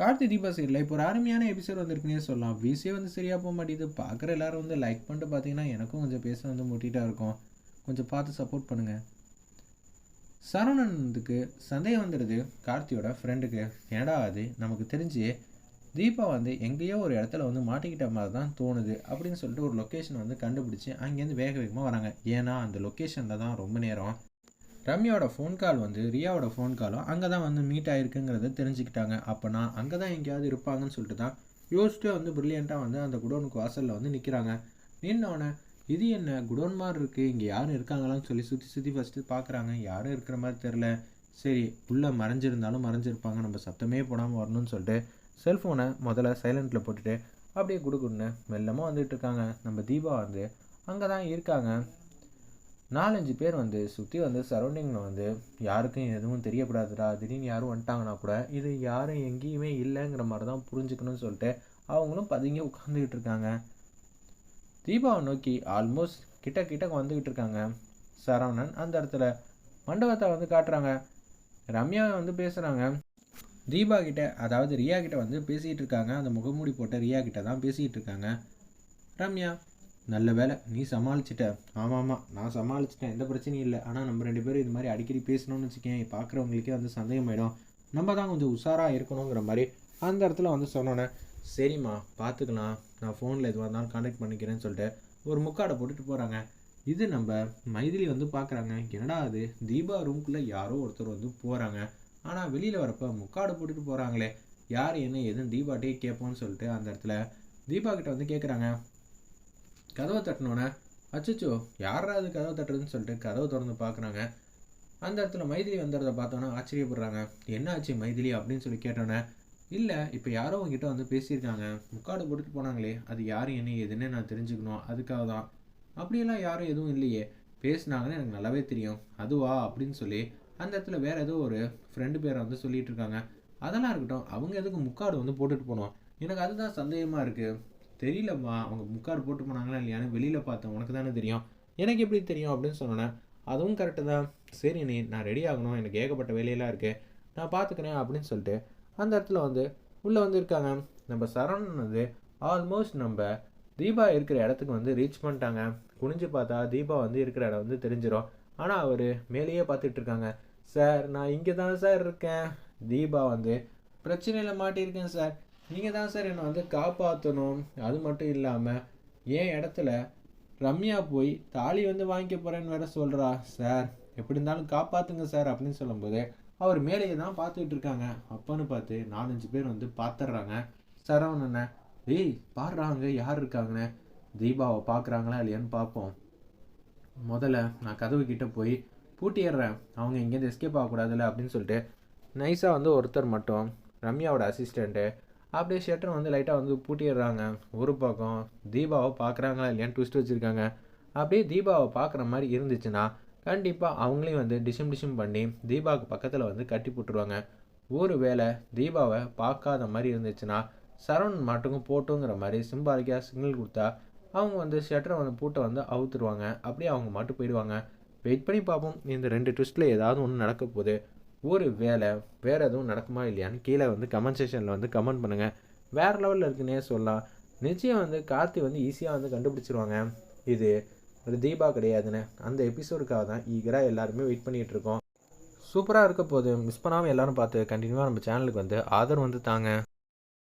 Karthi Deepa serial. இப்போ ஒரு அருமையான எபிசோட் வந்திருக்குன்னே சொல்லலாம். வீசே வந்து சரியாக போக மாட்டேது பார்க்குற எல்லாரும் வந்து லைக் பண்ணிட்டு பார்த்தீங்கன்னா எனக்கும் கொஞ்சம் பேச வந்து முட்டிகிட்டா இருக்கும். கொஞ்சம் பார்த்து சப்போர்ட் பண்ணுங்கள் சரவணனுக்கு சந்தேகம் வந்துடுது. கார்த்தியோட ஃப்ரெண்டுக்கு ஏடா அது? நமக்கு தெரிஞ்சு தீபா வந்து எங்கேயோ ஒரு இடத்துல வந்து மாட்டிக்கிட்ட மாதிரி தான் தோணுது அப்படின்னு சொல்லிட்டு ஒரு லொக்கேஷன் வந்து கண்டுபிடிச்சி அங்கேருந்து வேக வேகமாக வராங்க. ஏன்னா அந்த லொக்கேஷனில் தான் ரொம்ப நேரம் ரம்யாவோட ஃபோன் கால் வந்து ரியாவோட ஃபோன் காலும் அங்கே தான் வந்து மீட் ஆகிருக்குங்கிறத தெரிஞ்சுக்கிட்டாங்க. அப்போனா அங்கே தான் எங்கேயாவது இருப்பாங்கன்னு சொல்லிட்டு தான் யோசிச்சுட்டு வந்து பிரில்லியண்ட்டாக வந்து அந்த குடோனுக்கு வாசலில் வந்து நிற்கிறாங்க நின்னோடனே இது என்ன குடோன் மாதிரி இருக்குது இங்கே யாரும் இருக்காங்களான்னு சொல்லி சுற்றி சுற்றி ஃபஸ்ட்டு பார்க்குறாங்க யாரும் இருக்கிற மாதிரி தெரில சரி உள்ளே மறைஞ்சிருந்தாலும் மறைஞ்சிருப்பாங்க. நம்ம சத்தமே போடாமல் வரணும்னு சொல்லிட்டு செல்ஃபோனை முதல்ல சைலண்ட்டில் போட்டுட்டு அப்படியே கொடுக்குன்னு மெல்லமாக வந்துட்டு இருக்காங்க. நம்ம தீபா வந்து அங்கே தான் இருக்காங்க. நாலஞ்சு பேர் வந்து சுற்றி வந்து சரௌண்டிங்கில் வந்து யாருக்கும் எதுவும் தெரியக்கூடாதுடா திடீர்னு யாரும் வந்துட்டாங்கன்னா கூட இது யாரும் எங்கேயுமே இல்லைங்கிற மாதிரி தான் புரிஞ்சுக்கணும்னு சொல்லிட்டு அவங்களும் பதுங்கி உட்காந்துக்கிட்டு இருக்காங்க. தீபாவை நோக்கி ஆல்மோஸ்ட் கிட்ட கிட்ட வந்துக்கிட்டு இருக்காங்க. சரவணன் அந்த இடத்துல மண்டபத்தை வந்து காட்டுறாங்க. ரம்யா வந்து பேசுகிறாங்க தீபா கிட்ட அதாவது ரியா கிட்ட வந்து பேசிகிட்டு இருக்காங்க. அந்த முகமூடி போட்ட ரியா கிட்ட தான் பேசிகிட்டு இருக்காங்க. ரம்யா நல்ல வேலை. நீ சமாளிச்சிட்ட. ஆமாம் ஆமாம் நான் சமாளிச்சிட்டேன். எந்த பிரச்சனையும் இல்லை. ஆனால் நம்ம ரெண்டு பேரும் இது மாதிரி அடிக்கடி பேசணும்னு வச்சுக்கேன் பார்க்குறவங்களுக்கே வந்து சந்தேகமாயிடும். நம்ம தான் கொஞ்சம் உஷாராக இருக்கணுங்கிற மாதிரி அந்த இடத்துல வந்து சொன்னோன்னே சரிம்மா பார்த்துக்கலாம் நான் ஃபோனில் எதுவாக இருந்தாலும் கான்டாக்ட் பண்ணிக்கிறேன்னு சொல்லிட்டு ஒரு முக்காடை போட்டுட்டு போகிறாங்க இது நம்ம மைதிலி வந்து பார்க்குறாங்க என்னடா அது தீபா ரூம்குள்ளே யாரோ ஒருத்தர் வந்து போகிறாங்க ஆனால் வெளியில் வரப்போ முக்காடை போட்டுட்டு போகிறாங்களே யார் என்ன எதுவும் தீபாட்டே கேட்போம்னு சொல்லிட்டு அந்த இடத்துல தீபா கிட்ட வந்து கேட்குறாங்க கதவை தட்டினோன்னே அச்சச்சோ யாரா அது கதவை தட்டுறதுன்னு சொல்லிட்டு கதவை திறந்து பார்க்குறாங்க. அந்த இடத்துல மைதிலி வந்துடுறத பார்த்தோன்னா ஆச்சரியப்படுறாங்க. என்ன ஆச்சு மைதிலி அப்படின்னு சொல்லி கேட்டோன்னே இல்லை இப்போ யாரோ உங்ககிட்ட வந்து பேசியிருக்காங்க. முக்காடு போட்டுட்டு போனாங்களே அது யார் என்ன ஏதுன்னு நான் தெரிஞ்சுக்கணும். அதுக்காக தான். அப்படியெல்லாம் யாரும் எதுவும் இல்லையே. பேசுனாங்கன்னு எனக்கு நல்லாவே தெரியும். அதுவா? அப்படின்னு சொல்லி அந்த இடத்துல வேறு ஏதோ ஒரு ஃப்ரெண்டு பேரை வந்து சொல்லிகிட்டு இருக்காங்க. அதெல்லாம் இருக்கட்டும் அவங்க எதுக்கு முக்காடு வந்து போட்டுட்டு போனோம் எனக்கு அதுதான் சந்தேகமாக இருக்குது தெரியலம்மா. அவங்க புக்கார் போட்டு போனாங்களா இல்லையான்னு வெளியில் பார்த்தேன். உனக்கு தானே தெரியும். எனக்கு எப்படி தெரியும் அப்படின்னு சொன்னேன் அதுவும் கரெக்டு தான். சரி நீ நான் ரெடி ஆகணும். எனக்கு ஏகப்பட்ட வேலையெல்லாம் இருக்குது நான் பார்த்துக்கிறேன் அப்படின்னு சொல்லிட்டு அந்த இடத்துல வந்து உள்ளே வந்து இருக்காங்க. நம்ம சரவணன் வந்து ஆல்மோஸ்ட் நம்ம தீபா இருக்கிற இடத்துக்கு வந்து ரீச் பண்ணிட்டாங்க. குனிஞ்சு பார்த்தா தீபா வந்து இருக்கிற இடம் வந்து தெரிஞ்சிடும் ஆனால் அவர் மேலேயே பார்த்துட்டு இருக்காங்க. சார் நான் இங்கே தான் சார் இருக்கேன். தீபா வந்து பிரச்சனையில் மாட்டியிருக்கேன் சார். நீங்கள் தான் சார் என்னை வந்து காப்பாற்றணும் அது மட்டும் இல்லாமல் என் இடத்துல ரம்யா போய் தாலி வந்து வாங்கிக்க போகிறேன்னு வேற சொல்கிறா சார் எப்படி இருந்தாலும் காப்பாற்றுங்க சார் அப்படின்னு சொல்லும்போது அவர் மேலேயே தான் பார்த்துக்கிட்டு இருக்காங்க. அப்பன்னு பார்த்து நாலஞ்சு பேர் வந்து பார்த்துட்றாங்க சரவணனை ஏய் பாடுறாங்க யார் இருக்காங்கன்னு. தீபாவை பார்க்குறாங்களா இல்லையான்னு பார்ப்போம் முதல்ல நான் கதவு கிட்டே போய் பூட்டிடுறேன். அவங்க இங்கேருந்து எஸ்கேப் ஆகக்கூடாதுல்ல அப்படின்னு சொல்லிட்டு நைஸாக வந்து ஒருத்தர் மட்டும் ரம்யாவோட அசிஸ்டண்ட்டு அப்படியே ஷட்டர் வந்து லைட்டாக வந்து பூட்டிடுறாங்க. ஒரு பக்கம் தீபாவை பார்க்குறாங்களா இல்லையான்னு ட்விஸ்ட் வச்சுருக்காங்க. அப்படியே தீபாவை பார்க்குற மாதிரி இருந்துச்சுன்னா கண்டிப்பாக அவங்களையும் வந்து டிஷம் டிஷம் பண்ணி தீபாவுக்கு பக்கத்தில் வந்து கட்டி போட்டுருவாங்க. ஒரு வேளை தீபாவை பார்க்காத மாதிரி இருந்துச்சுன்னா சரவணன் மாட்டுக்கும் போட்டுங்கிற மாதிரி சிம்பாலிக்காக சிக்னல் கொடுத்தா அவங்க வந்து ஷட்டரை வந்து பூட்டை வந்து அவுத்துருவாங்க. அப்படியே அவங்க மட்டும் போயிடுவாங்க. வெயிட் பண்ணி பார்ப்போம். இந்த ரெண்டு ட்விஸ்ட்டில் ஏதாவது ஒன்று நடக்க போகுது. ஒரு வேலை வேறு எதுவும் நடக்குமா இல்லையான்னு கீழே வந்து கமெண்ட் செஷனில் வந்து கமெண்ட் பண்ணுங்கள் வேறு லெவலில் இருக்குன்னே சொல்லலாம். நிச்சயம் வந்து கார்த்தி வந்து ஈஸியாக வந்து கண்டுபிடிச்சிருவாங்க. இது ஒரு தீபா கிடையாதுன்னு. அந்த எபிசோடுக்காக தான் ஈகராக எல்லாருமே வெயிட் பண்ணிகிட்டு இருக்கோம். சூப்பராக இருக்க போது மிஸ் பண்ணாமல் எல்லோரும் பார்த்து கண்டினியூவாக நம்ம சேனலுக்கு வந்து ஆதரவு வந்து தாங்க.